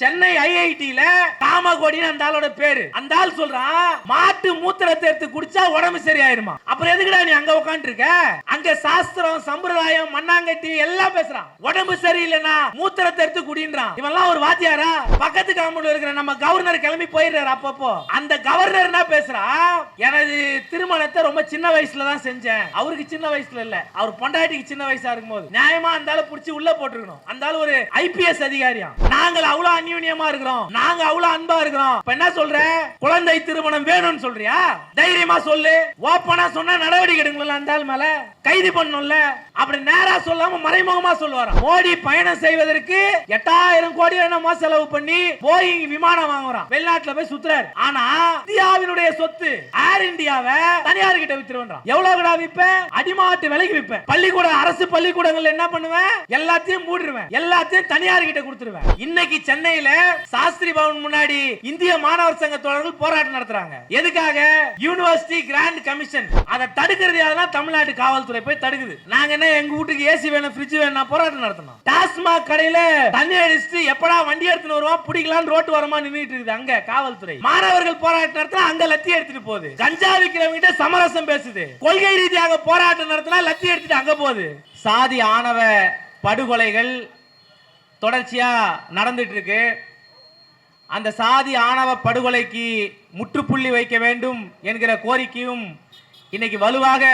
சென்னை ஐஐடில காமகோடின்னு அந்த ஆளோட பேரு. அந்த ஆள் சொல்றான் மாட்டு மூத்திரத்தை எடுத்து குடிச்சா உடம்பு சரியாயிருமா? அப்புறம் எதுக்குடா நீ அங்க உட்காந்து இருக்க அங்க சாஸ்திரம் சம்பிரதாயம் மண்ணாங்கட்டி எல்லாம் பேசுறான். உடம்பு சரியில்லைன்னா மூத்திரத்தை எடுத்து குடின்றான். இவெல்லாம் ஒரு வாத்தியாரா? பக்கத்து காம்பவுண்ட்ல இருக்கிற நம்ம கவர்னர் கிளம்பி போயிடுறாரு அப்பப்போ. அந்த கவர்னர் என்ன பேசுறா? எனது திருமணத்தை ரொம்ப சின்ன வயசுல தான் செஞ்சேன். அவருக்கு சின்ன வயசுல இல்ல. அவர் பொண்டாட்டிக்கு சின்ன வயசா இருக்கும்போது. நியாயமா அந்த ஆளு புடிச்சு உள்ள போட்டுருக்கணும். அந்த ஆளு ஒரு ஐபிஎஸ் அதிகாரியா நாங்கள் அவ்வளவு அந்யூன்யமா இருக்கிறோம். நாங்க அவ்வளவு அன்பா இருக்கிறோம். இப்ப என்ன சொல்ற? குழந்தை திருமணம் வேணும்னு சொல்றியா? தைரியமா சொல்லு. ஓப்பனா சொன்னா நடவடிக்கை எடுங்களா அந்த ஆள் மேல? கைது பண்ணும்ல அப்படி நேரா சொல்லாம மறைமுகமா சொல்லுவாராம் மோடி பயணம் செய்வதற்கு எட்டாயிரம் கோடி என்னமோ செலவு பண்ணி போயிங் விமானம் வாங்குறான். வெளிநாட்டுல போய் சுத்துறாரு. ஆனா இந்தியாவினுடைய சொத்து ஏர் இந்தியாவை தனியார் கிட்ட வித்துருவான் எவ்வளவு கடா விப்பேன்? அடிமாட்டு விலைக்கு விற்பேன் பள்ளிக்கூட அரசு பள்ளிக்கூடங்கள்ல என்ன பண்ணுவேன்? எல்லாத்தையும் மூடிடுவேன். எல்லாத்தையும் தனியார் கிட்ட கொடுத்துருவேன் இன்னைக்கு சென்னை சென்னையில சாஸ்திரி பவன் முன்னாடி இந்திய மாணவர் சங்க தோழர்கள் போராட்டம் நடத்துறாங்க. எதுக்காக? யூனிவர்சிட்டி கிராண்ட் கமிஷன் அதை தடுக்கிறது யாருன்னா தமிழ்நாட்டு காவல்துறை போய் தடுக்குது. நாங்க என்ன எங்க வீட்டுக்கு ஏசி வேணும் ஃப்ரிட்ஜ் வேணும் போராட்டம் நடத்தணும். டாஸ்மாக் கடையில தண்ணி அடிச்சுட்டு எப்படா வண்டி எடுத்துன்னு வருவோம் பிடிக்கலாம்னு ரோட்டு வரமா நின்றுட்டு இருக்குது அங்க காவல்துறை. மாணவர்கள் போராட்டம் நடத்தினா அங்க லத்தி எடுத்துட்டு போகுது. கஞ்சா விக்கிறவங்க சமரசம் பேசுது. கொள்கை ரீதியாக போராட்டம் நடத்தினா லத்தி எடுத்துட்டு அங்க போகுது. சாதி ஆணவ படுகொலைகள் தொடர்ச்சியாக நடந்துட்டு இருக்கு அந்த சாதி ஆணவ படுகொலைக்கு முற்றுப்புள்ளி வைக்க வேண்டும் என்கிற கோரிக்கையும் இன்னைக்கு வலுவாக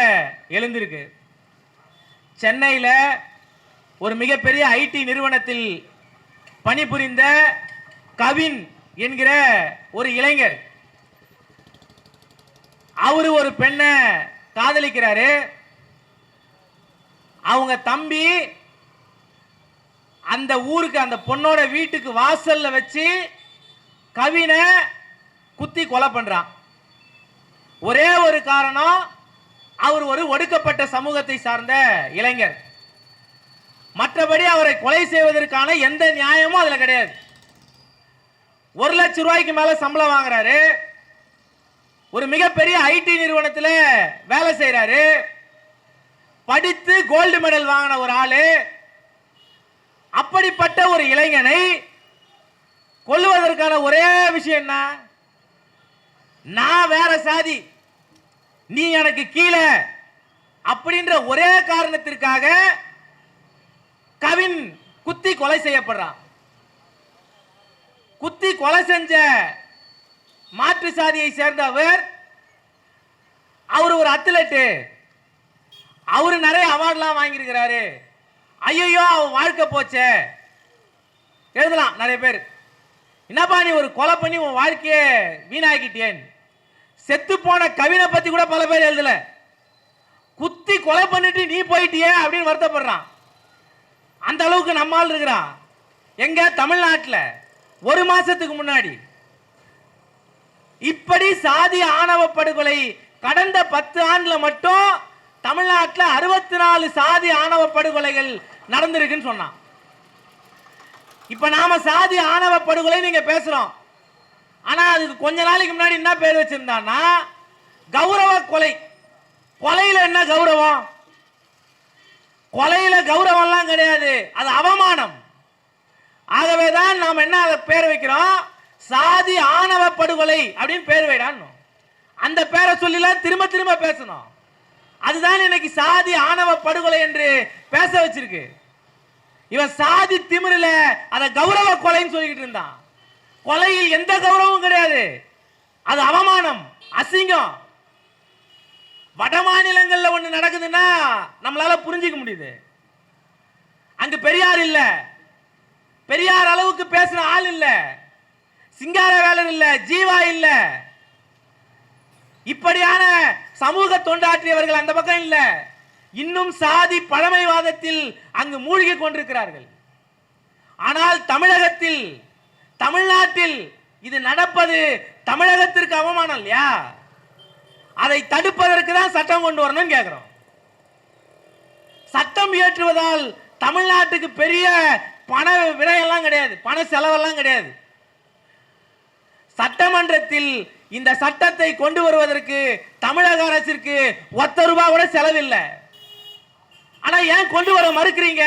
எழுந்திருக்கு. சென்னையில் ஒரு மிகப்பெரிய ஐடி நிறுவனத்தில் பணிபுரிந்த கவின் என்கிற ஒரு இளைஞர். அவரு ஒரு பெண்ணை காதலிக்கிறாரு. அவங்க தம்பி அந்த ஊருக்கு அந்த பொண்ணோட வீட்டுக்கு வாசல்ல வச்சு கவினை குத்தி கொலை பண்றான். ஒரே ஒரு காரணம் அவர் ஒரு ஒடுக்கப்பட்ட சமூகத்தை சார்ந்த இளைஞர். மற்றபடி அவரை கொலை செய்வதற்கான எந்த நியாயமும் அதுல கிடையாது. ஒரு லட்சம் ரூபாய்க்கு மேல சம்பளம் வாங்குறாரு. ஒரு மிகப்பெரிய ஐடி நிறுவனத்தில் வேலை செய்கிறாரு படித்து கோல்டு மெடல் வாங்கின ஒரு ஆள். அப்படிப்பட்ட ஒரு இளைஞனை கொல்லுவதற்கான ஒரே விஷயம் என்ன? நான் வேற சாதி. நீ எனக்கு கீழே. அப்படின்ற ஒரே காரணத்திற்காக கவின் குத்தி கொலை செய்யப்படுறான். குத்தி கொலை செஞ்ச மாற்று சாதியை சேர்ந்தவர் அவர் ஒரு அத்லெட்டு அவர் நிறைய அவார்ட்லாம் வாங்கியிருக்கிறாரு. ஐயோ அவன் வாழ்க்கை போச்சே. எழுதலாம் நிறைய பேர். என்னப்பா நீ ஒரு கொலை பண்ணி உன் வாழ்க்கையை வீணாக்கிட்டேன்? செத்து போன கவினை பத்தி கூட பல பேர் எழுதல. குத்தி கொலை பண்ணிட்டு நீ போயிட்டியே அப்படின்னு வருத்தப்படுறான். அந்த அளவுக்கு நம்மால் இருக்கிறான். எங்க? தமிழ்நாட்டில். ஒரு மாசத்துக்கு முன்னாடி. இப்படி சாதி ஆணவ படுகொலை கடந்த பத்து ஆண்டுல மட்டும் தமிழ்நாட்டில் அறுபத்தி நாலு சாதி ஆணவ படுகொலைகள் நடந்திருக்குன்னு சொன்னான். இப்ப நாம சாதி ஆணவ படுகொலை நீங்க பேசுறோம். ஆனா அதுக்கு கொஞ்ச நாளைக்கு முன்னாடி என்ன பேர் வச்சிருந்தான்னா கௌரவ கொலை. கொலையில என்ன கௌரவம்? கொலையில கௌரவம்லாம் கிடையாது. அது அவமானம். ஆகவே தான் நாம் என்ன அதை பேர் வைக்கிறோம்? சாதி ஆணவ படுகொலை அப்படின்னு பேர் வைடான்னு அந்த பேரை சொல்லிலாம் திரும்ப திரும்ப பேசணும். அதுதான் இன்னைக்கு சாதி ஆணவ படுகொலை என்று பேச வச்சிருக்கு. இவன் சாதி திமிரில அதை கௌரவ கொலைன்னு சொல்லிக்கிட்டு இருந்தான். கொலையில் எந்த கௌரவமும் கிடையாது. அது அவமானம் அசிங்கம். வட மாநிலங்கள்ல ஒண்ணு நடக்குதுன்னா நம்மளால புரிஞ்சுக்க முடியுது. அங்க பெரியார் இல்ல. பெரியார் அளவுக்கு பேசின ஆள் இல்ல. சிங்கார வேலன் இல்ல ஜீவா இல்ல. இப்படியான சமூக தொண்டாற்றியவர்கள் அந்த பக்கம் இல்லை. இன்னும் சாதி பழமைவாதத்தில் அங்கு மூழ்கி கொண்டிருக்கிறார்கள். ஆனால் தமிழகத்தில் தமிழ்நாட்டில் இது நடப்பது தமிழகத்திற்கு அவமானம் இல்லையா? அதை தடுப்பதற்கு தான் சட்டம் கொண்டு வரணும்னு கேட்கிறோம் சட்டம் இயற்றுவதால் தமிழ்நாட்டுக்கு பெரிய பண விரயெல்லாம் கிடையாது பண செலவெல்லாம் கிடையாது. சட்டமன்றத்தில் இந்த சட்டத்தை கொண்டு வருவதற்கு தமிழக அரசிற்கு ஒத்த ரூபாய் கூட செலவில்லை. ஆனா ஏன் கொண்டு வர மறுக்கிறீங்க?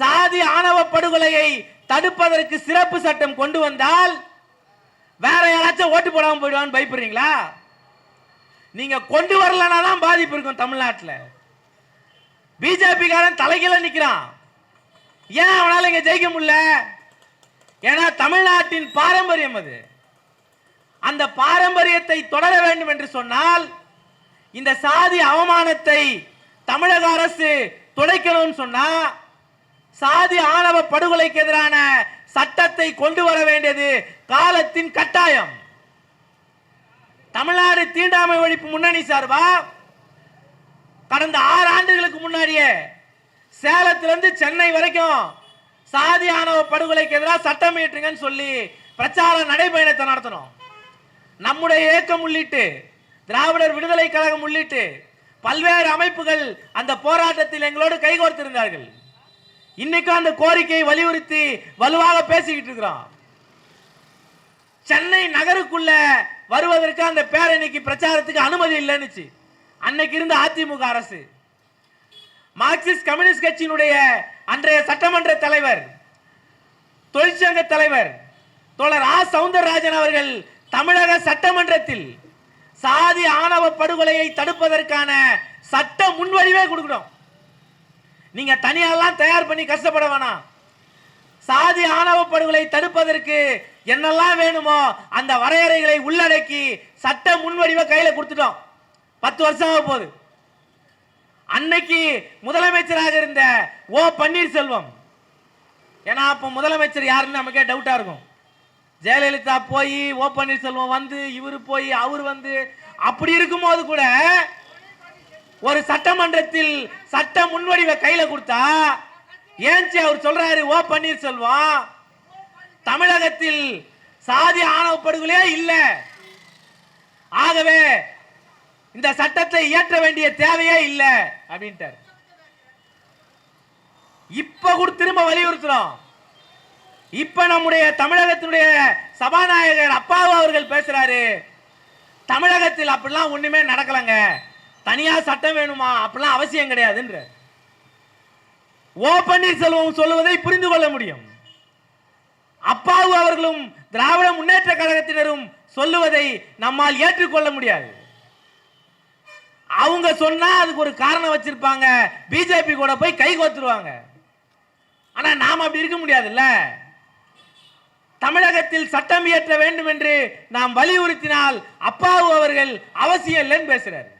சாதி ஆணவ படுகொலையை தடுப்பதற்கு சிறப்பு சட்டம் கொண்டு வந்தால் வேற யாராச்சும் ஓட்டு போடாம போயிடுவான்னு பயப்படுறீங்களா? நீங்க கொண்டு வரலனா தான் பாதிப்பு இருக்கும் தமிழ்நாட்டில். பிஜேபிக்காரன் தலைகீழ நிற்கிறான் ஏன் அவனால இங்க ஜெயிக்க முடியல? ஏன்னா தமிழ்நாட்டின் பாரம்பரியம் அது. அந்த பாரம்பரியத்தை தொடர வேண்டும் என்று சொன்னால் இந்த சாதி அவமானத்தை தமிழக அரசு துடைக்கணும்னு சொன்னா சாதி ஆணவ படுகொலைக்கு எதிரான சட்டத்தை கொண்டு வர வேண்டியது காலத்தின் கட்டாயம். தமிழ்நாடு தீண்டாமை ஒழிப்பு முன்னணி சார்பா? கடந்த ஆறு ஆண்டுகளுக்கு முன்னாடியே சேலத்திலிருந்து சென்னை வரைக்கும் சாதி ஆணவ படுகொலைக்கு எதிராக சட்டம் இயற்றுங்கன்னு சொல்லி பிரச்சார நடைபயணத்தை நடத்தணும். நம்முடைய இயக்கம் உள்ளிட்டு திராவிடர் விடுதலை கழகம் உள்ளிட்டு பல்வேறு அமைப்புகள் அந்த போராட்டத்தில் எங்களோடு கைகோர்த்திருந்தார்கள் இன்னைக்கும் அந்த கோரிக்கையை வலியுறுத்தி வலுவாக பேசிக்கிட்டு இருக்கிறோம். சென்னை நகருக்குள்ள வருவதற்கு அந்த பேரணிக்கு பிரச்சாரத்துக்கு அனுமதி இல்லைன்னுச்சு. அன்னைக்கு இருந்த அதிமுக அரசு. மார்க்சிஸ்ட் கம்யூனிஸ்ட் கட்சியினுடைய அன்றைய சட்டமன்ற தலைவர் தொழிற்சங்க தலைவர் தோழர் ஆ சவுந்தரராஜன் அவர்கள் தமிழக சட்டமன்றத்தில் சாதி ஆணவ படுகொலையை தடுப்பதற்கான சட்ட முன்வடிவே கொடுக்கணும். நீங்க தனியாலாம் தயார் பண்ணி கஷ்டப்பட வேணாம். சாதி ஆணவ படுகொலை தடுப்பதற்கு என்னெல்லாம் வேணுமோ அந்த வரையறைகளை உள்ளடக்கி சட்ட முன்வடிவை கையில கொடுத்துட்டோம். பத்து வருஷம் ஆக போகுது. அன்னைக்கு முதலமைச்சராக இருந்த ஓ பன்னீர்செல்வம். ஏன்னா அப்ப முதலமைச்சர் யாருன்னு நமக்கே டவுட்டா இருக்கும். ஜெயலலிதா போய் ஓ பன்னீர்செல்வம் வந்து இவர் போய் அவர் வந்து அப்படி இருக்கும்போது கூட ஒரு சட்டமன்றத்தில் சட்ட முன்வடிவை கையில கொடுத்தா ஏன்ச்சி அவர் சொல்றாரு ஓ பன்னீர்செல்வம் தமிழகத்தில் சாதி ஆணவ படுகொலையே ஆகவே இந்த சட்டத்தை இயற்ற வேண்டிய தேவையே இல்லை அப்படின்ட்டார். இப்ப கூட திரும்ப வலியுறுத்துறோம். இப்ப நம்முடைய தமிழகத்தினுடைய சபாநாயகர் அப்பாவு அவர்கள் பேசுறாரு. தமிழகத்தில் அப்படிலாம் ஒண்ணுமே நடக்கலங்க. தனியா சட்டம் வேணுமா? அப்படிலாம் அவசியம் கிடையாதுன்ற. ஓ பன்னீர்செல்வம் சொல்லுவதை புரிந்து கொள்ள முடியும். அப்பாவு அவர்களும் திராவிட முன்னேற்ற கழகத்தினரும் சொல்லுவதை நம்மால் ஏற்றுக்கொள்ள முடியாது. அவங்க சொன்னா அதுக்கு ஒரு காரணம் வச்சிருப்பாங்க. பிஜேபி கூட போய் கை கோத்துருவாங்க ஆனா நாம அப்படி இருக்க முடியாதுல்ல. தமிழகத்தில் சட்டம் இயற்ற வேண்டும் என்று நாம் வலியுறுத்தினால் அப்பாவு அவர்கள் அவசியம் இல்லைன்னு பேசுறாரு.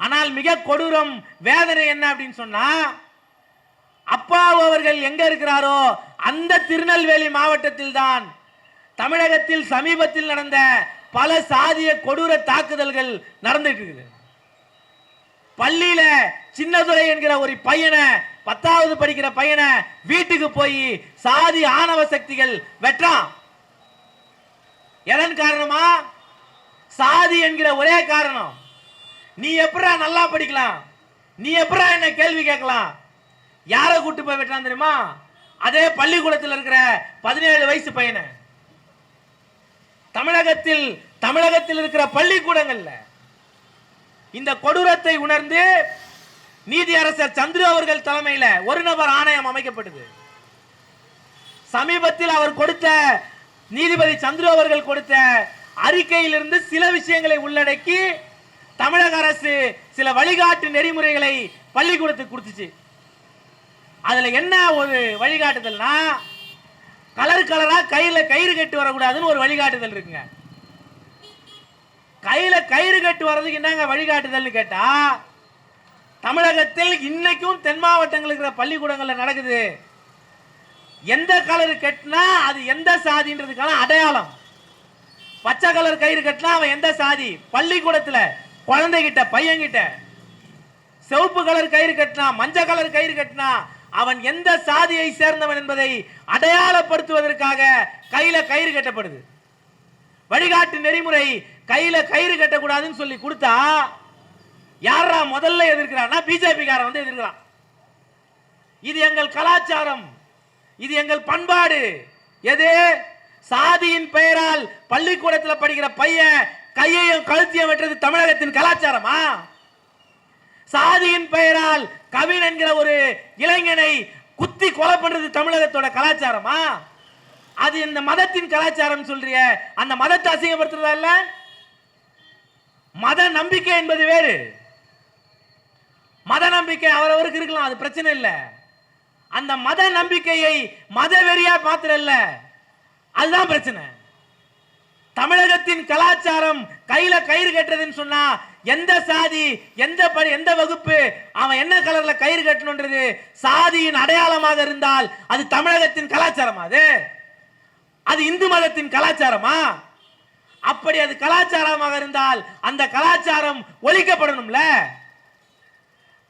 ஆனால் மிக கொடூரம் வேதனை என்ன அப்படின்னு சொன்னா அப்பாவு அவர்கள் எங்க இருக்கிறாரோ அந்த திருநெல்வேலி மாவட்டத்தில் தான் தமிழகத்தில் சமீபத்தில் நடந்த பல சாதிய கொடூர தாக்குதல்கள் நடந்துட்டு இருக்குது. பள்ளியில சின்னதுரை என்கிற ஒரு பையனை பத்தாவது படிக்கிற பையனை வீட்டுக்கு போய் சாதி ஆணவ சக்திகள் வெட்டான் எதன் காரணமா? சாதி என்கிற ஒரே காரணம். நீ எப்படா நல்லா படிக்கலாம்? நீ எப்படா என்ன கேள்வி கேட்கலாம்? யாரை கூட்டு போய் வெட்டான் தெரியுமா? அதே பள்ளிக்கூடத்தில் இருக்கிற பதினேழு வயசு பையனை. தமிழகத்தில் தமிழகத்தில் இருக்கிற பள்ளிக்கூடங்கள்ல இந்த கொடூரத்தை உணர்ந்து நீதியரசர் சந்திரு அவர்கள் தலைமையில் ஒரு நபர் ஆணையம் அமைக்கப்பட்டது. சமீபத்தில் அவர் கொடுத்த நீதிபதி சந்திரு அவர்கள் கொடுத்த அறிக்கையிலிருந்து சில விஷயங்களை உள்ளடக்கி தமிழக அரசு சில வழிகாட்டு நெறிமுறைகளை பள்ளிக்கூடத்துக்கு கொடுத்துச்சு. அதில் என்ன ஒரு வழிகாட்டுதல்னா கலர் கலராக கையில் கயிறு கட்டு வரக்கூடாதுன்னு ஒரு வழிகாட்டுதல் இருக்குங்க. கையில் கயிறு கட்டு வர்றதுக்கு என்னங்க வழிகாட்டுதல்னு கேட்டால் தமிழகத்தில் இன்னைக்கும் தென் மாவட்டங்கள் இருக்கிற பள்ளிக்கூடங்களில் நடக்குது. எந்த கலர் கட்டினா அது எந்த சாதின்றதுக்கான அடையாளம். பச்சை கலர் கயிறு கட்டினா அவன் எந்த சாதி? பள்ளிக்கூடத்தில் குழந்தைகிட்ட பையன்கிட்ட. சிவப்பு கலர் கயிறு கட்டினா மஞ்சள் கலர் கயிறு கட்டினா அவன் எந்த சாதியை சேர்ந்தவன் என்பதை அடையாளப்படுத்துவதற்காக கையில கயிறு கட்டப்படுது. வழிகாட்டு நெறிமுறை கையில கயிறு கட்டக்கூடாதுன்னு சொல்லி கொடுத்தா யாரா முதல்ல எதிர்க்கிறான்னா பிஜேபி காரன் வந்து எதிர்க்கிறான். இது எங்கள் கலாச்சாரம். இது எங்கள் பண்பாடு. எது? சாதியின் பெயரால் பள்ளிக்கூடத்தில் படிக்கிற பையன் கையையும் கழுத்தையும் வெட்டுறது தமிழகத்தின் கலாச்சாரமா? சாதியின் பெயரால் கவின் என்கிற ஒரு இளைஞனை குத்தி கொலை பண்றது தமிழகத்தோட கலாச்சாரமா? அது இந்த மதத்தின் கலாச்சாரம் சொல்றிய. அந்த மதத்தை அசிங்கப்படுத்துறதா இல்ல? மத நம்பிக்கை என்பது வேறு. மத நம்பிக்கை அவரவருக்கு இருக்கலாம் அது பிரச்சனை இல்லை. அந்த மத நம்பிக்கையை மத வெறியா மாத்திர இல்ல அதுதான் பிரச்சனை. தமிழகத்தின் கலாச்சாரம் கையில கயிறு கட்டுறதுன்னு சொன்னா எந்த சாதி எந்த படி எந்த வகுப்பு அவன் என்ன கலர்ல கயிறு கட்டணுன்றது சாதியின் அடையாளமாக இருந்தால் அது தமிழகத்தின் கலாச்சாரமா அது? அது இந்து மதத்தின் கலாச்சாரமா? அப்படி அது கலாச்சாரமாக இருந்தால் அந்த கலாச்சாரம் ஒழிக்கப்படணும்ல?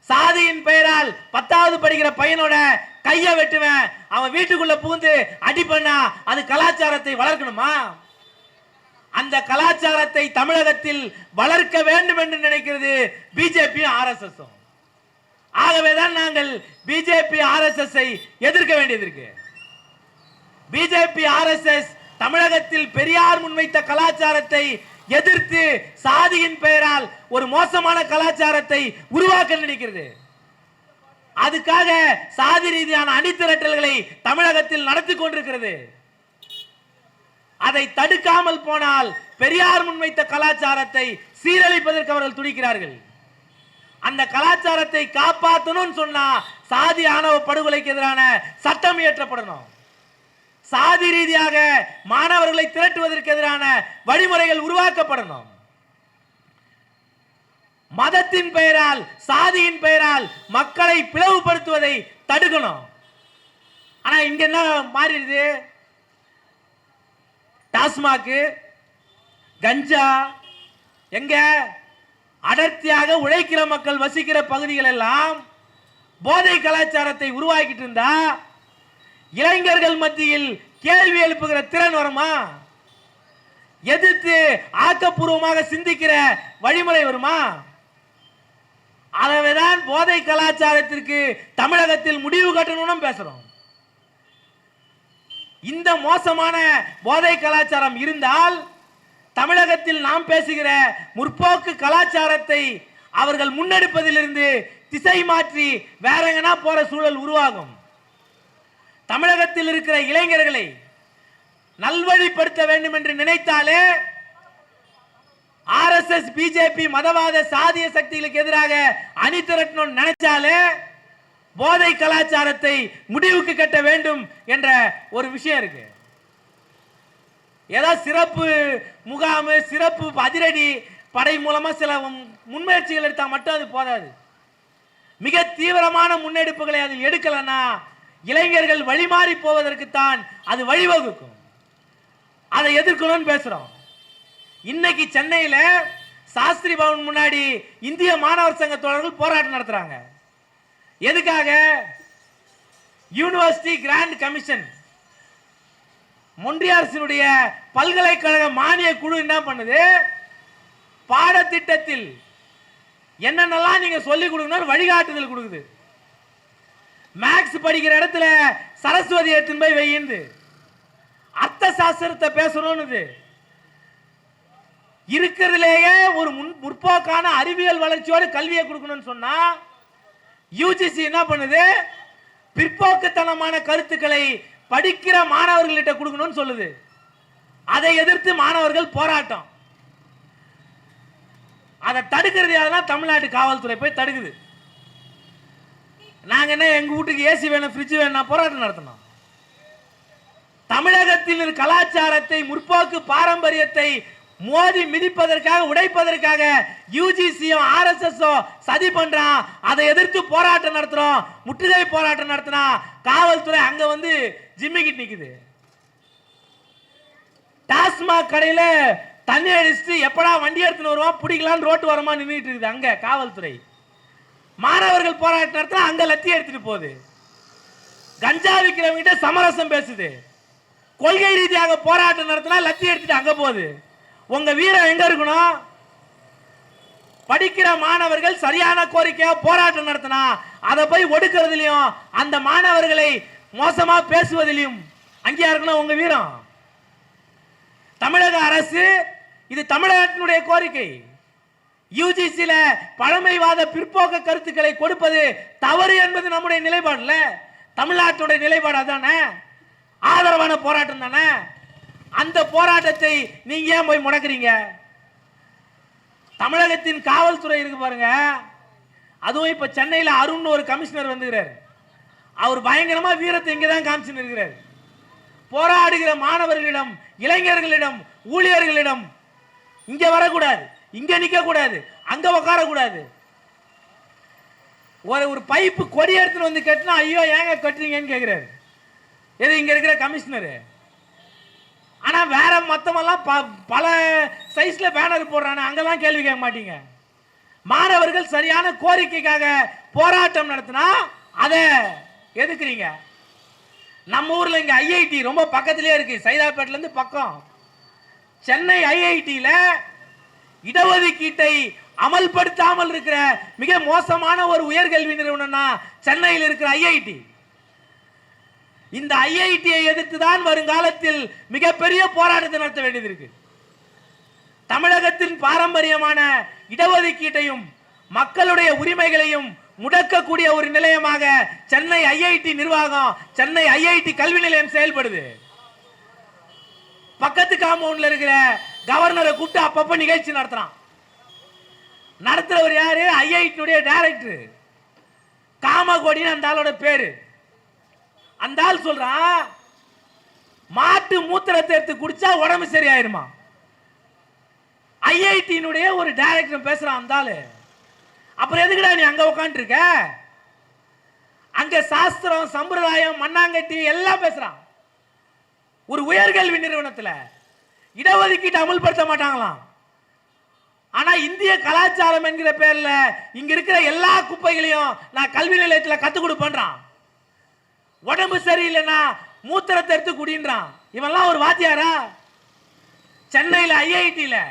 சாதியின் பெயரால் பத்தாவது படிக்கிற பையனோட கைய வெட்டுவேன். அவன் வீட்டுக்குள்ள புகுந்து அடி பண்ணா அது கலாச்சாரத்தை வளர்க்கணுமா? அந்த கலாச்சாரத்தை தமிழகத்தில் வளர்க்க வேண்டும் என்று நினைக்கிறது பிஜேபி ஆர்எஸ்எஸ் ஆகவேதான் நாங்கள் பிஜேபி ஆர்எஸ்எஸ் எதிர்க்க வேண்டியது இருக்கு. பிஜேபி ஆர்எஸ்எஸ் தமிழகத்தில் பெரியார் முன்வைத்த கலாச்சாரத்தை எதிர்த்து சாதியின் பெயரால் ஒரு மோசமான கலாச்சாரத்தை உருவாக்க நினைக்கிறது. அதுக்காக சாதி ரீதியான அணிதிரட்டல்களை தமிழகத்தில் நடத்தி கொண்டிருக்கிறது. அதை தடுக்காமல் போனால் பெரியார் முன்வைத்த கலாச்சாரத்தை சீரழிப்பதற்கு அவர்கள் துடிக்கிறார்கள். அந்த கலாச்சாரத்தை காப்பாற்றணும்னு சொன்னா சாதி ஆணவ படுகொலைக்கு எதிரான சட்டம் இயற்றப்படணும். சாதி ரீதியாக மாணவர்களை திரட்டுவதற்கு எதிரான வழிமுறைகள் உருவாக்கப்படணும். மதத்தின் பெயரால் சாதியின் பெயரால் மக்களை பிளவுபடுத்துவதை தடுக்கணும். ஆனா இங்க என்ன மாறிடுது? டாஸ்மாக்கு கஞ்சா எங்க? அடர்த்தியாக உழைக்கிற மக்கள் வசிக்கிற பகுதிகள் எல்லாம் போதை கலாச்சாரத்தை உருவாக்கிட்டு இருந்தா இளைஞர்கள் மத்தியில் கேள்வி எழுப்புகிற திறன் வருமா? எதிர்த்து ஆக்கப்பூர்வமாக சிந்திக்கிற வழிமுறை வருமா? ஆகவேதான் போதை கலாச்சாரத்திற்கு தமிழகத்தில் முடிவு கட்டணும்னு பேசுறோம். இந்த மோசமான போதை கலாச்சாரம் இருந்தால் தமிழகத்தில் நாம் பேசுகிற முற்போக்கு கலாச்சாரத்தை அவர்கள் முன்னெடுப்பதிலிருந்து திசை மாற்றி வேற எங்கன்னா போற சூழல் உருவாகும். தமிழகத்தில் இருக்கிற இளைஞர்களை நல்வழிப்படுத்த வேண்டும் என்று நினைத்தாலே ஆர்எஸ்எஸ் பிஜேபி மதவாத சாதிய சக்திகளுக்கு எதிராக அணி திரட்டணும்னு நினைச்சாலே போதை கலாச்சாரத்தை முடிவுக்கு கட்ட வேண்டும் என்ற ஒரு விஷயம் இருக்கு. ஏதோ சிறப்பு முகாம் சிறப்பு அதிரடி படை மூலமா சில முன்முயற்சிகள் எடுத்தால் மட்டும் அது போதாது. மிக தீவிரமான முன்னெடுப்புகளை அது எடுக்கலைன்னா இளைஞர்கள் வழிமாறி போவதற்குத்தான் அது வழிவகுக்கும். அதை எதிர்க்கணும்னு பேசுறோம். இன்னைக்கு சென்னையில் சாஸ்திரி பவன் முன்னாடி இந்திய மாணவர் சங்க தோழர்கள் போராட்டம் நடத்துறாங்க. எதுக்காக? யூனிவர்சிட்டி கிராண்ட் கமிஷன் ஒன்றிய அரசினுடைய பல்கலைக்கழக மானிய குழு என்ன பண்ணுது? பாடத்திட்டத்தில் என்னென்னலாம் நீங்கள் சொல்லிக் கொடுக்கணும் வழிகாட்டுதல் கொடுக்குது. மேக்ஸ் படிக்கிற இடத்துல சரஸ்வதி எடுத்துன்னு போய் வையுது அர்த்த சாஸ்திரத்தை பேசணும்னு இருக்கிறதுலேயே ஒரு முன் முற்போக்கான அறிவியல் வளர்ச்சியோடு கல்வியை கொடுக்கணும்னு சொன்னா யூஜிசி என்ன பண்ணுது? பிற்போக்குத்தனமான கருத்துக்களை படிக்கிற மாணவர்கள்கிட்ட கொடுக்கணும்னு சொல்லுது. அதை எதிர்த்து மாணவர்கள் போராட்டம். அதை தடுக்கிறது யாருன்னா தமிழ்நாட்டு காவல்துறை போய் தடுக்குது. நாங்க என்ன எங்க வீட்டுக்கு ஏசி வேணும் ஃப்ரிட்ஜ் வேணும் போராட்டம் நடத்தணும். தமிழகத்தில் கலாச்சாரத்தை முற்போக்கு பாரம்பரியத்தை மோதி மிதிப்பதற்காக உடைப்பதற்காக யூஜிசியும் ஆர்எஸ்எஸும் சதி பண்றான் அதை எதிர்த்து போராட்டம் நடத்துறோம். முற்றுகை போராட்டம் நடத்தினா காவல்துறை அங்க வந்து ஜிம்மிக்கிட்டு நிக்குது. டாஸ்மாக் கடையில தண்ணி அடிச்சுட்டு எப்படா வண்டி எடுத்துன்னு வருவான் பிடிக்கலான்னு ரோட்டு வரமா நின்றுட்டு இருக்குது அங்க காவல்துறை. மாணவர்கள் போராட்டம் நடத்தினா அங்க லத்தியை எடுத்துட்டு போகுது. கஞ்சா விற்கிறவங்க சமரசம் பேசுது. கொள்கை ரீதியாக போராட்டம் நடத்தினா லத்தி எடுத்துட்டு அங்க போகுது. உங்க வீரம் எங்க இருக்கணும்? படிக்கிற மாணவர்கள் சரியான கோரிக்கையா போராட்டம் நடத்தினா அதை போய் ஒடுக்கிறதுலயும் அந்த மாணவர்களை மோசமா பேசுவதிலையும் அங்கேயா இருக்கணும் உங்க வீரம். தமிழக அரசு இது தமிழகத்தினுடைய கோரிக்கை. யூஜிசியில பழமைவாத பிற்போக்க கருத்துக்களை கொடுப்பது தவறு என்பது நம்முடைய நிலைப்பாடுல தமிழ்நாட்டுடைய நிலைப்பாடு அதானே? ஆதரவான போராட்டம் தானே? அந்த போராட்டத்தை நீங்க ஏன் போய் முடக்கிறீங்க? தமிழகத்தின் காவல்துறை இருக்கு பாருங்க. அதுவும் இப்போ சென்னையில் அருண் ஒரு கமிஷனர் வந்துகிறார் அவர் பயங்கரமாக வீரத்தை இங்கே தான் காமிச்சுன்னு இருக்கிறார். போராடுகிற மாணவர்களிடம் இளைஞர்களிடம் ஊழியர்களிடம் இங்கே வரக்கூடாது. இங்க நிக்க கூடாது. அங்க உட்கார கூடாது. ஒரு ஒரு பைப்பு கொடி எடுத்துன்னு வந்து கட்டினா ஐயோ ஏங்க கட்டுறீங்கன்னு கேக்குறாரு. எது இங்க இருக்கிற கமிஷனரு? ஆனா வேற மொத்தமெல்லாம் ப- பல சைஸ்ல பேனர் போடுறானே அங்கெல்லாம் கேள்வி கேட்க மாட்டீங்க. மாணவர்கள் சரியான கோரிக்கைக்காக போராட்டம் நடத்தினா அதை எதுக்குறீங்க? நம்ம ஊர்ல இங்க ஐஐடி ரொம்ப பக்கத்திலே இருக்கு. சைதாப்பேட்ல இருந்து பக்கம். சென்னை ஐஐடியில இடஒதுக்கீட்டை அமல்படுத்தாமல் இருக்கிற மிக மோசமான ஒரு உயர்கல்வி நிறுவனம்னா சென்னையில் இருக்கிற ஐஐடி. இந்த ஐஐடியை எதிர்த்து தான் வருங்காலத்தில் மிகப்பெரிய போராட்டத்தை நடத்த வேண்டியது இருக்கு தமிழகத்தின் பாரம்பரியமான இடஒதுக்கீட்டையும் மக்களுடைய உரிமைகளையும் முடக்கக்கூடிய ஒரு நிலையமாக சென்னை ஐஐடி நிர்வாகம் சென்னை ஐஐடி கல்வி நிலையம் செயல்படுது. பக்கத்து காம்பவுண்ட்ல இருக்கிற கவர்னரை கூப்பிட்டு அப்பப்ப நிகழ்ச்சி நடத்துறான். நடத்துறவர் யாரு? ஐஐடியுடைய டைரக்டர் காமகோடின்னு அந்த ஆளோட பேரு. அந்த ஆள் சொல்றான் மாட்டு மூத்திரத்தை எடுத்து குடிச்சா உடம்பு சரியாயிருமா? ஐஐடியினுடைய ஒரு டைரக்டர் பேசுறான் அந்த ஆளு. அப்புறம் எதுக்குடா நீ அங்க உட்காந்துருக்க அங்க சாஸ்திரம் சம்பிரதாயம் மண்ணாங்கட்டி எல்லாம் பேசுறான். ஒரு உயர்கல்வி நிறுவனத்தில் இடஒதுக்கீட்டை அமல்படுத்த மாட்டாங்களாம். ஆனால் இந்திய கலாச்சாரம் என்கிற பேரில் இங்கே இருக்கிற எல்லா குப்பைகளையும் நான் கல்வி நிலையத்தில் கற்றுக் கொடுப்பேன்றான். உடம்பு சரியில்லைன்னா மூத்திரத்தை எடுத்து குடின்றான். இவன்லாம் ஒரு வாத்தியாரா? சென்னையில் ஐஐடியில்.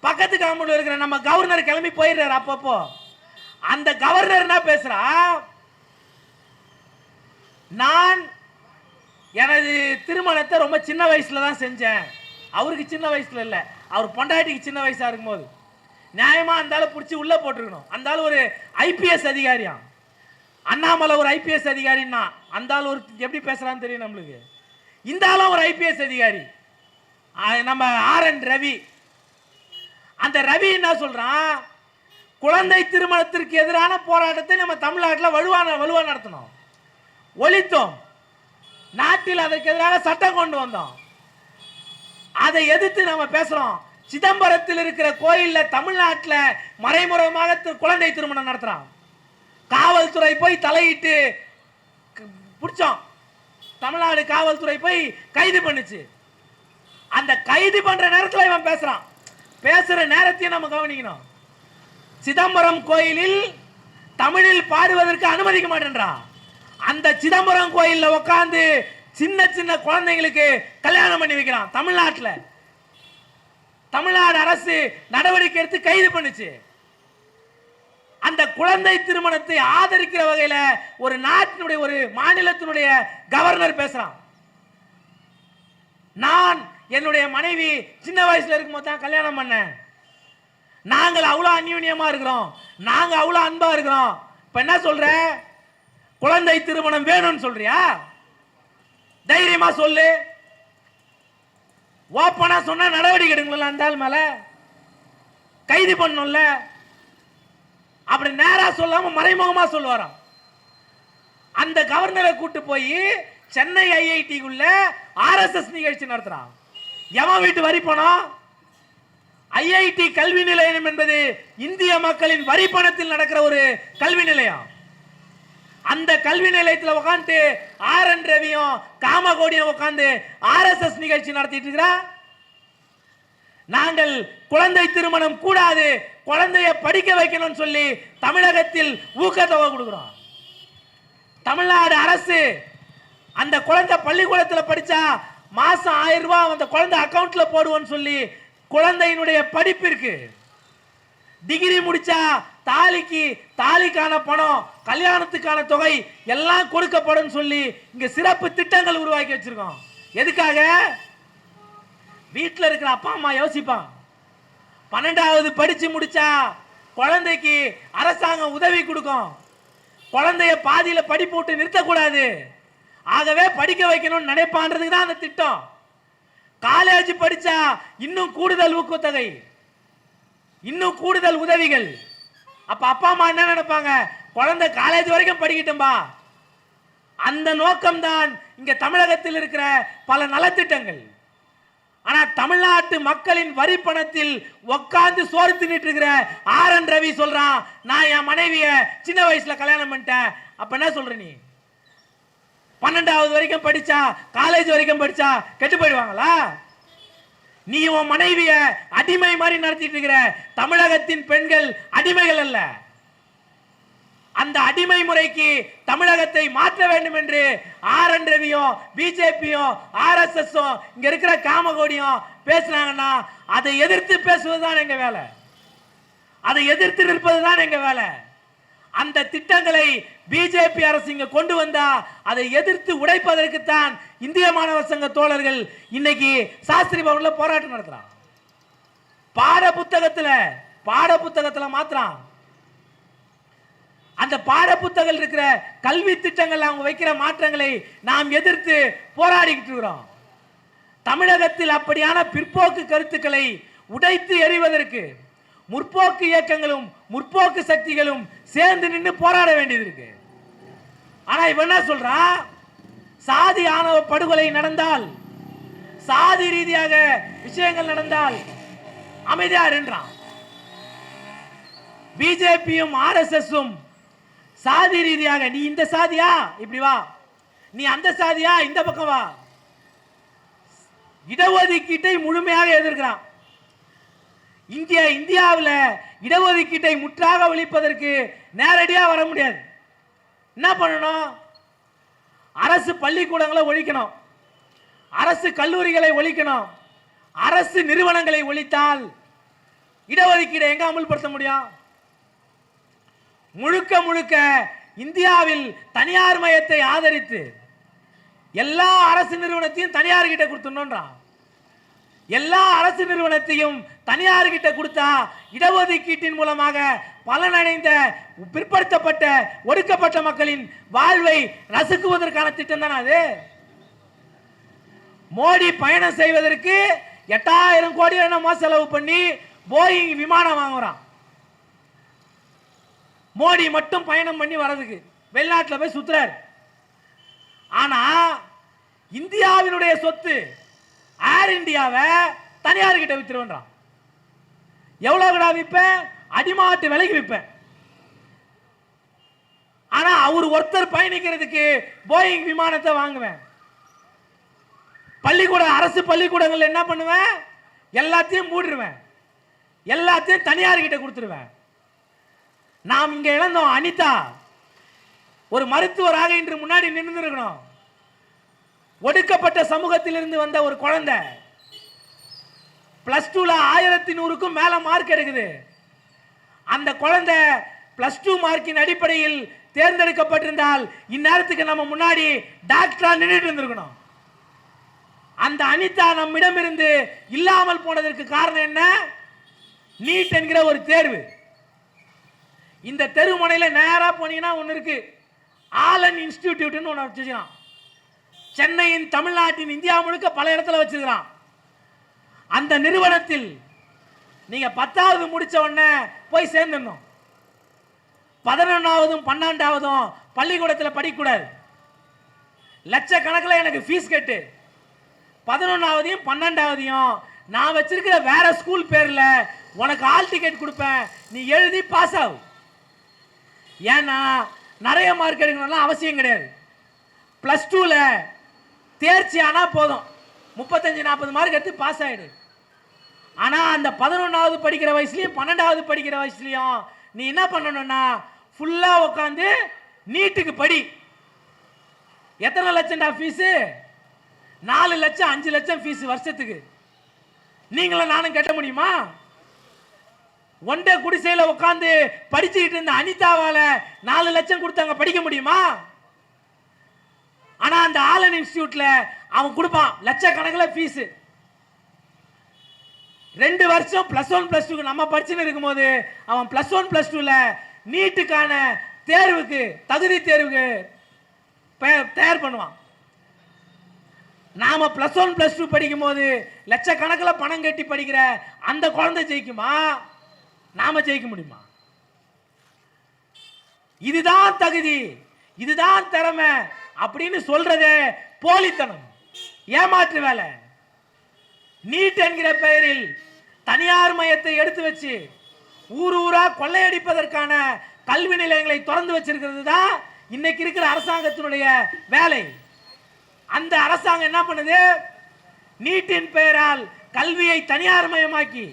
பக்கத்து காம்பவுண்ட்ல இருக்கிற நம்ம கவர்னர் கிளம்பி போயிடுறாரு அப்பப்போ. அந்த கவர்னர் என்ன பேசுகிறா நான் எனது திருமணத்தை ரொம்ப சின்ன வயசில் தான் செஞ்சேன். அவருக்கு சின்ன வயசில் இல்லை. அவர் பொண்டாட்டிக்கு சின்ன வயசாக இருக்கும்போது. நியாயமாக அந்த ஆளை பிடிச்சி உள்ளே போட்டிருக்கணும். அந்த ஆள் ஒரு ஐபிஎஸ் அதிகாரியாம். அண்ணாமலை ஒரு ஐபிஎஸ் அதிகாரின்னா அந்த ஒரு எப்படி பேசுறான்னு தெரியும் நம்மளுக்கு? இந்த ஆளும் ஒரு ஐபிஎஸ் அதிகாரி. நம்ம ஆர் என் ரவி. அந்த ரவி என்ன சொல்கிறான் குழந்தை திருமணத்திற்கு எதிரான போராட்டத்தை நம்ம தமிழ்நாட்டில் வலுவான வலுவாக நடத்தணும். ஒழித்தோம். நாட்டில் அதற்கு எதிராக சட்டம் கொண்டு வந்தோம். அதை எதிர்த்து நம்ம பேசுறோம். சிதம்பரத்தில் இருக்கிற கோயில்ல தமிழ்நாட்டில் மறைமுகமாக குழந்தை திருமணம் நடத்துறான். காவல்துறை போய் தலையிட்டு பிடிச்சோம். தமிழ்நாடு காவல்துறை போய் கைது பண்ணுச்சு. அந்த கைது பண்ற நேரத்தில் இவன் பேசுறான். பேசுற நேரத்தையும் நம்ம கவனிக்கணும். சிதம்பரம் கோயிலில் தமிழில் பாடுவதற்கு அனுமதிக்க மாட்டேன்றான். அந்த சிதம்பரம் கோயிலில் உட்காந்து சின்ன சின்ன குழந்தைங்களுக்கு கல்யாணம் பண்ணி வைக்கிறான் தமிழ்நாட்டில். தமிழ்நாடு அரசு நடவடிக்கை எடுத்து கைது பண்ணுச்சு. அந்த குழந்தை திருமணத்தை ஆதரிக்கிற வகையில் ஒரு நாட்டினுடைய ஒரு மாநிலத்தினுடைய கவர்னர் பேசுறான். நான் என்னுடைய மனைவி சின்ன வயசுல இருக்கும்போது தான் கல்யாணம் பண்ணேன். நாங்கள் அவ்வளோ அந்யூன்யமாக இருக்கிறோம். நாங்கள் அவ்வளோ அன்பாக இருக்கிறோம். இப்போ என்ன சொல்கிறேன் குழந்தை திருமணம் வேணும்னு சொல்றியா? தைரியமா சொல்லு. ஓப்பனா சொன்னா நடவடிக்கை எடுங்களா அந்த ஆள் மேல? கைது பண்ணும்ல. அப்படி நேரா சொல்லாம மறைமுகமா சொல்லுவாராம். அந்த கவர்னரை கூட்டு போய் சென்னை ஐஐடிக்குள்ள ஆர்எஸ்எஸ் நிகழ்ச்சி நடத்துறான். எவன் வீட்டு வரி பணம்? ஐஐடி கல்வி நிலையம் என்பது இந்திய மக்களின் வரி பணத்தில் நடக்கிற ஒரு கல்வி நிலையம். அந்த கல்வி நிலையத்தில் உட்காந்து ஆர் என் ரவியும் காமகோடியும் உட்காந்து ஆர்எஸ்எஸ் நிகழ்ச்சி நடத்திட்டு இருக்கிறா? நாங்கள் குழந்தை திருமணம் கூடாது குழந்தைய படிக்க வைக்கணும்னு சொல்லி தமிழகத்தில் ஊக்கத்தொகை கொடுக்குறோம். தமிழ்நாடு அரசு அந்த குழந்தை பள்ளிக்கூடத்தில் படித்தா மாதம் ஆயிரம் ரூபாய் அந்த குழந்தை அக்கௌண்ட்டில் போடுவோன்னு சொல்லி குழந்தையினுடைய படிப்பிற்கு டிகிரி முடிச்சா தாலிக்கு தாலிக்கான பணம் கல்யாணத்துக்கான தொகை எல்லாம் கொடுக்கப்படும் சொல்லி இங்க சிறப்பு திட்டங்கள் உருவாக்கி வச்சிருக்கோம். எதுக்காக? வீட்டில் இருக்கிற அப்பா அம்மா யோசிப்பான் பன்னெண்டாவது படிச்சு முடிச்சா குழந்தைக்கு அரசாங்கம் உதவி கொடுக்கும். குழந்தைய பாதியில் படிப்பு விட்டு நிறுத்தக்கூடாது. ஆகவே படிக்க வைக்கணும்னு நினைப்பான்றதுக்கு தான் அந்த திட்டம். காலேஜ் படிச்சா இன்னும் கூடுதல் ஊக்கத்தொகை இன்னும் கூடுதல் உதவிகள். அப்ப அப்பா அம்மா என்ன நினைப்பாங்க? குழந்தை காலேஜ் வரைக்கும் படிக்கட்டும்பா. அந்த நோக்கம்தான் இங்க தமிழகத்தில் இருக்கிற பல நலத்திட்டங்கள். ஆனா தமிழ்நாட்டு மக்களின் வரி பணத்தில் உட்கார்ந்து சோறு தின்னுட்டு இருக்கிற ஆர் என் ரவி சொல்றான் நான் என் மனைவிய சின்ன வயசுல கல்யாணம் பண்ணிட்டேன். அப்ப என்ன சொல்ற நீ? பன்னெண்டாவது வரைக்கும் படிச்சா காலேஜ் வரைக்கும் படிச்சா கெட்டு போயிடுவாங்களா? நீ உன் மனைவிய அடிமை மாதிரி நடத்திட்டு இருக்கிற தமிழகத்தின் பெண்கள் அடிமைகள் அல்ல. அந்த அடிமை முறைக்கு தமிழகத்தை மாற்ற வேண்டும் என்று ஆர் என் ரவியும் பிஜேபியும் ஆர் எஸ் எஸ் இங்க இருக்கிற காமகோடியும் பேசுனாங்கன்னா அதை எதிர்த்து பேசுவதுதான் எங்க வேலை. அதை எதிர்த்து நிற்பதுதான் எங்க வேலை. அந்த திட்டங்களை பிஜேபி அரசு இங்க கொண்டு வந்தா அதை எதிர்த்து உடைப்பதற்குத்தான் இந்திய மாணவர் சங்க தோழர்கள் இன்னைக்கு சாஸ்திரி பவன்ல போராட்டம் நடத்துறான். பாட புத்தகத்துல பாட புத்தகத்துல மாத்திரம் அந்த பாட புத்தகங்கள் இருக்கிற கல்வி திட்டங்கள் அவங்க வைக்கிற மாற்றங்களை நாம் எதிர்த்து போராடிக்கிட்டு இருக்கிறோம். தமிழகத்தில் அப்படியான பிற்போக்கு கருத்துக்களை உடைத்து எறிவதற்கு முற்போக்கு இயக்கங்களும் முற்போக்கு சக்திகளும் சேர்ந்து நின்று போராட வேண்டியது இருக்கு. ஆனா இவன் என்ன சொல்றான் சாதி ஆணவ படுகொலை நடந்தால் சாதி ரீதியாக விஷயங்கள் நடந்தால் அமைதியாருன்றான் பிஜேபியும் ஆர்எஸ்எஸும் சாதி ரீதியாக நீ இந்த சாதியா? இப்படி வா. நீ அந்த சாதியா? இந்த பக்கம் வா. இடஒதுக்கீட்டை முழுமையாக எதிர்க்கிறான். இந்தியா இந்தியாவில் இடஒதுக்கீட்டை முற்றாக ஒழிப்பதற்கு நேரடியாக வர முடியாது. என்ன பண்ணணும்? அரசு பள்ளிக்கூடங்களை ஒழிக்கணும். அரசு கல்லூரிகளை ஒழிக்கணும். அரசு நிறுவனங்களை ஒழித்தால் இடஒதுக்கீடை எங்க அமல்படுத்த முடியும்? முழுக்க முழுக்க இந்தியாவில் தனியார் மயத்தை ஆதரித்து எல்லா அரசு நிறுவனத்தையும் தனியார் கிட்ட கொடுத்துடணும்ன்றான். எல்லா அரசு நிறுவனத்தையும் தனியார் கிட்ட கொடுத்தா இடஒதுக்கீட்டின் மூலமாக பலனடைந்த பிற்படுத்தப்பட்ட ஒடுக்கப்பட்ட மக்களின் வாழ்வை நசுக்குவதற்கான திட்டம் தான் அது? மோடி பயணம் செய்வதற்கு எட்டாயிரம் கோடி என்னமோ செலவு பண்ணி போயிங் விமானம் வாங்குறான். மோடி மட்டும் பயணம் பண்ணி வர்றதுக்கு வெளிநாட்டில் போய் சுத்துறாரு. ஆனா இந்தியாவினுடைய சொத்து ஏர் இந்தியாவை தனியார் வித்துருவேன்றான். எவ்வளோ கடா விற்பேன்? அடிமாட்டு விலைக்கு விற்பேன். ஆனால் அவர் ஒருத்தர் பயணிக்கிறதுக்கு போயிங் விமானத்தை வாங்குவேன். பள்ளிக்கூட அரசு பள்ளிக்கூடங்கள் என்ன பண்ணுவேன்? எல்லாத்தையும் மூடிடுவேன் எல்லாத்தையும் தனியார்கிட்ட கொடுத்துருவேன். நாம் இங்கே இழந்தோம் அனிதா. ஒரு மருத்துவராக இன்று முன்னாடி நின்று இருக்கணும் ஒடுக்கப்பட்ட சமூகத்திலிருந்து வந்த ஒரு குழந்தை. பிளஸ் டூல ஆயிரத்தி நூறுக்கும் மேல மார்க் எடுக்குது. அந்த குழந்தை பிளஸ் டூ மார்க்கின் அடிப்படையில் தேர்ந்தெடுக்கப்பட்டிருந்தால் இந்நேரத்துக்கு நம்ம முன்னாடி டாக்டரா நின்றுட்டு இருந்திருக்கணும். அந்த அனிதா நம்மிடமிருந்து இல்லாமல் போனதற்கு காரணம் என்ன? நீட் என்கிற ஒரு தேர்வு. இந்த தெருமுனையில் நேராக போனீங்கன்னா ஒன்று இருக்கு. ஆலன் இன்ஸ்டிடியூட்னு ஒன்று வச்சுக்கலாம் சென்னையின் தமிழ்நாட்டின் இந்தியா முழுக்க பல இடத்துல வச்சிருக்கிறான். அந்த நிறுவனத்தில் நீங்க பத்தாவது முடிச்ச உடனே போய் சேர்ந்துடணும். பதினொன்றாவதும் பன்னெண்டாவதும் பள்ளிக்கூடத்தில் படிக்கக்கூடாது. லட்சக்கணக்கில் எனக்கு ஃபீஸ் கட்டு. பதினொன்றாவதையும் பன்னெண்டாவதையும் நான் வச்சிருக்கிற வேற ஸ்கூல் பேரில் உனக்கு ஆல் டிக்கெட் கொடுப்பேன். நீ எழுதி பாஸ் ஆகும் ஏன்னா நிறைய மார்க் எடுக்கணும்லாம் அவசியம் கிடையாது. ப்ளஸ் டூவில் தேர்ச்சி ஆனால் போதும். முப்பத்தஞ்சு நாற்பது மார்க் எடுத்து பாஸ் ஆகிடு ஆனால் அந்த பதினொன்றாவது படிக்கிற வயசுலையும் பன்னெண்டாவது படிக்கிற வயசுலையும் நீ என்ன பண்ணணும்னா ஃபுல்லாக உட்காந்து நீட்டுக்கு படி. எத்தனை லட்சம்டா ஃபீஸு நாலு லட்சம் அஞ்சு லட்சம் ஃபீஸ் வருஷத்துக்கு. நீங்களும் நானும் கட்ட முடியுமா? ஒன்றை குடிசையில் உட்காந்து படிச்சுக்கிட்டு இருந்த அனிதாவால் நாலு லட்சம் கொடுத்தாங்க படிக்க முடியுமா? ஆனா அந்த ஆலன் இன்ஸ்டியூட்ல அவன் கொடுப்பான் லட்சக்கணக்கில் ஃபீஸ் ரெண்டு வருஷம் பிளஸ் ஒன் பிளஸ் டூ நம்ம படிச்சுன்னு இருக்கும்போது அவன் பிளஸ் ஒன் பிளஸ் டூல நீட்டுக்கான தேர்வுக்கு தகுதி தேர்வுக்கு தயார் பண்ணுவான். நாம பிளஸ் ஒன் பிளஸ் டூ படிக்கும் போது லட்சக்கணக்கில் பணம் கட்டி படிக்கிற அந்த குழந்தை ஜெயிக்குமா? நாம ஜெயிக்க முடியுமா? இதுதான் தகுதி. இதுதான் திறமை. அப்படின்னு சொல்றது போலித்தனம். ஏமாற்று வேலை. நீட் என்கிற பெயரில் தனியார் மையத்தை எடுத்து வச்சு ஊர் ஊரா கொள்ளையடிப்பதற்கான கல்வி நிலையங்களை திறந்து வச்சிருக்கிறது தான் இன்னைக்கு இருக்கிற அரசாங்கத்தினுடைய வேலை. அந்த அரசாங்கம் என்ன பண்ணுது? நீட்டின் பெயரால் கல்வியை தனியார் மயமாக்கி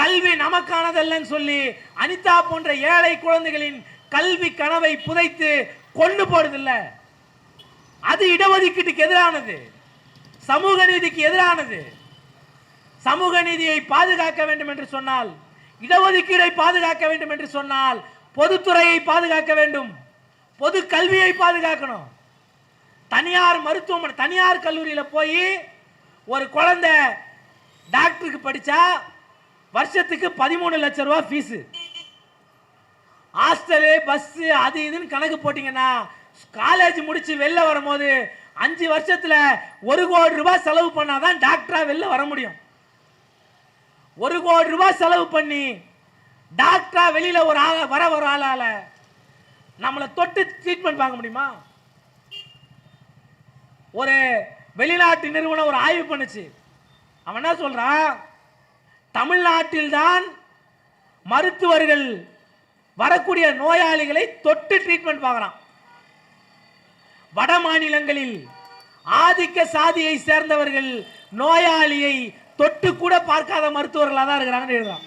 கல்வி நமக்கானதல்லன்னு சொல்லி அனிதா போன்ற ஏழை குழந்தைகளின் கல்வி கனவை புதைத்து கொண்டு போடுதில்ல அது இடஒதுக்கீட்டுக்கு எதிரானது. சமூக நீதிக்கு எதிரானது. சமூக நீதியை பாதுகாக்க வேண்டும் என்று சொன்னால் இடஒதுக்கீடை பாதுகாக்க வேண்டும் என்று சொன்னால் பொதுத்துறையை பாதுகாக்க வேண்டும். பொது கல்வியை பாதுகாக்கணும். தனியார் மருத்துவமனை தனியார் கல்லூரியில் போய் ஒரு குழந்தை டாக்டருக்கு படித்தா வருஷத்துக்கு பதிமூணு லட்சம் ரூபா ஃபீஸு. ஹாஸ்டலு பஸ்ஸு அது இதுன்னு கணக்கு போட்டிங்கன்னா காலேஜ் முடித்து வெளில வரும்போது அஞ்சு வருஷத்தில் ஒரு கோடி ரூபாய் செலவு பண்ணால் தான் டாக்டராக வெளில வர முடியும். ஒரு கோடி ரூபாய் செலவு பண்ணி டாக்டராக வெளியில் ஒரு ஆள வர ஒரு ஆளால் நம்மளை தொட்டு ட்ரீட்மெண்ட் பார்க்க முடியுமா? ஒரு வெளிநாட்டு நிறுவனம் ஒரு ஆய்வு பண்ணுச்சு. அவன் என்ன சொல்கிறான் தமிழ்நாட்டில்தான் மருத்துவர்கள் வரக்கூடிய நோயாளிகளை தொட்டு ட்ரீட்மெண்ட் பார்க்கறான். வட மாநிலங்களில் ஆதிக்க சாதியை சேர்ந்தவர்கள் நோயாளியை தொட்டு கூட பார்க்காத மருத்துவர்களாக தான் இருக்கிறாங்கன்னு எழுதுறான்.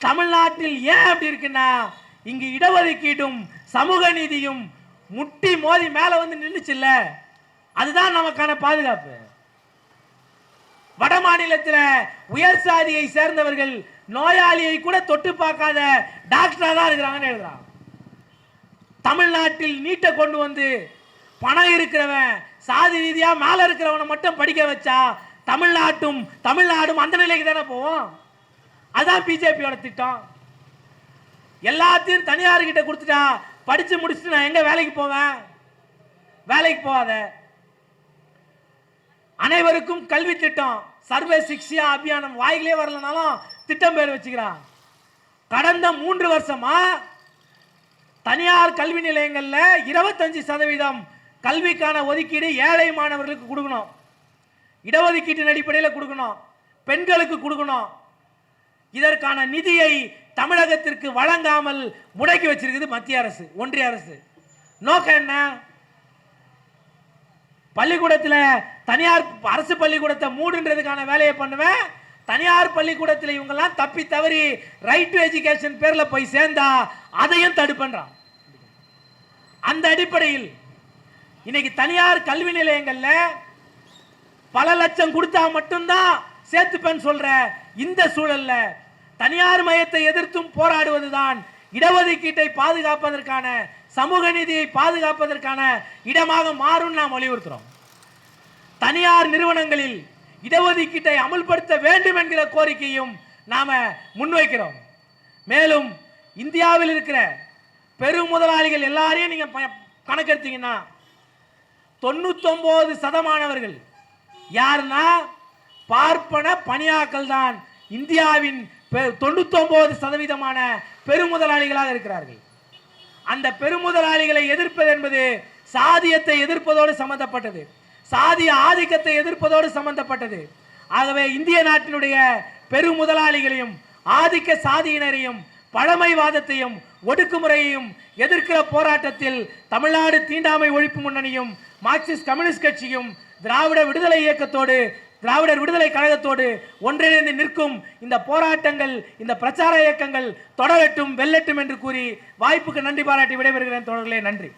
தமிழ்நாட்டில் ஏன் அப்படி இருக்குன்னா இங்கு இடஒதுக்கீடும் சமூக நீதியும் முட்டி மோதி மேல வந்து நின்றுச்சுல்ல அதுதான் நமக்கான பாதுகாப்பு. வட மாநிலத்தில் உயர் சாதியை சேர்ந்தவர்கள் நோயாளியை கூட தொட்டு பார்க்காத டாக்டரா தான் இருக்கிறாங்கன்னு எழுதுறான். தமிழ்நாட்டில் நீட்டை கொண்டு வந்து பணம் இருக்கிறவன் சாதி ரீதியாக மேலே இருக்கிறவனை மட்டும் படிக்க வச்சா தமிழ்நாட்டும் தமிழ்நாடும் அந்த நிலைக்கு தானே போவோம்? அதான் பிஜேபியோட திட்டம். எல்லாத்தையும் தனியார்கிட்ட கொடுத்துட்டா படித்து முடிச்சுட்டு நான் எங்கே வேலைக்கு போவேன்? வேலைக்கு போகாத. அனைவருக்கும் கல்வி திட்டம். சர்வ சிக்ஷியா அபியானம். வாயிலே வரலனாலும் திட்டம் பேர் வச்சுக்கிறான். கடந்த மூன்று வருஷமா தனியார் கல்வி நிலையங்கள்ல இருபத்தஞ்சு சதவீதம் கல்விக்கான ஒதுக்கீடு ஏழை மாணவர்களுக்கு கொடுக்கணும். இடஒதுக்கீட்டின் அடிப்படையில் கொடுக்கணும். பெண்களுக்கு கொடுக்கணும். இதற்கான நிதியை தமிழகத்திற்கு வழங்காமல் முடக்கி வச்சிருக்குது மத்திய அரசு ஒன்றிய அரசு. நோக்கம் என்ன? பள்ளிக்கூடத்தில் தனியார் அரசு பள்ளிக்கூடத்தை மூடுன்றதுக்கான வேலையை பண்ணுவேன் தனியார் பள்ளிக்கூடத்தில் இவங்கெல்லாம் தப்பி தவறி ரைட் டு எஜுகேஷன் பேரில் போய் சேர்ந்தா அதையும் தடுப்பன்றான் அந்த அடிப்படையில் இன்னைக்கு தனியார் கல்வி நிலையங்களில் பல லட்சம் கொடுத்தா மட்டும்தான் சேர்த்துப்பேன்னு சொல்ற இந்த சூழல்ல தனியார் மையத்தை எதிர்த்தும் போராடுவதுதான் இடஒதுக்கீட்டை பாதுகாப்பதற்கான சமூக நீதியை பாதுகாப்பதற்கான இடமாக மாறும் நாம் வலியுறுத்துறோம். தனியார் நிறுவனங்களில் இடஒதுக்கீட்டை அமுல்படுத்த வேண்டும் என்கிற கோரிக்கையும் நாம் முன்வைக்கிறோம். மேலும் இந்தியாவில் இருக்கிற பெரும் முதலாளிகள் எல்லாரையும் நீங்கள் ப- கணக்கெடுத்தீங்கன்னா தொண்ணூத்தொம்பது சதமானவர்கள் யாருன்னா பார்ப்பன பணியாக்கள் தான் இந்தியாவின் பெ- சதவீதமான பெருமுதலாளிகளாக இருக்கிறார்கள். அந்த பெருமுதலாளிகளை எதிர்ப்பது என்பது சாதியத்தை எதிர்ப்பதோடு சம்பந்தப்பட்டது. சாதிய ஆதிக்கத்தை எதிர்ப்பதோடு சம்பந்தப்பட்டது. ஆகவே இந்திய நாட்டினுடைய பெருமுதலாளிகளையும் ஆதிக்க சாதியினரையும் பழமைவாதத்தையும் ஒடுக்குமுறையையும் எதிர்க்கிற போராட்டத்தில் தமிழ்நாடு தீண்டாமை ஒழிப்பு முன்னணியும் மார்க்சிஸ்ட் கம்யூனிஸ்ட் கட்சியும் திராவிட விடுதலை இயக்கத்தோடு திராவிடர் விடுதலை கழகத்தோடு ஒன்றிணைந்து நிற்கும் இந்த போராட்டங்கள் இந்த பிரச்சார இயக்கங்கள் தொடரட்டும் வெல்லட்டும் என்று கூறி வாய்ப்புக்கு நன்றி பாராட்டி விடைபெறுகிறேன் தோழர்களே நன்றி.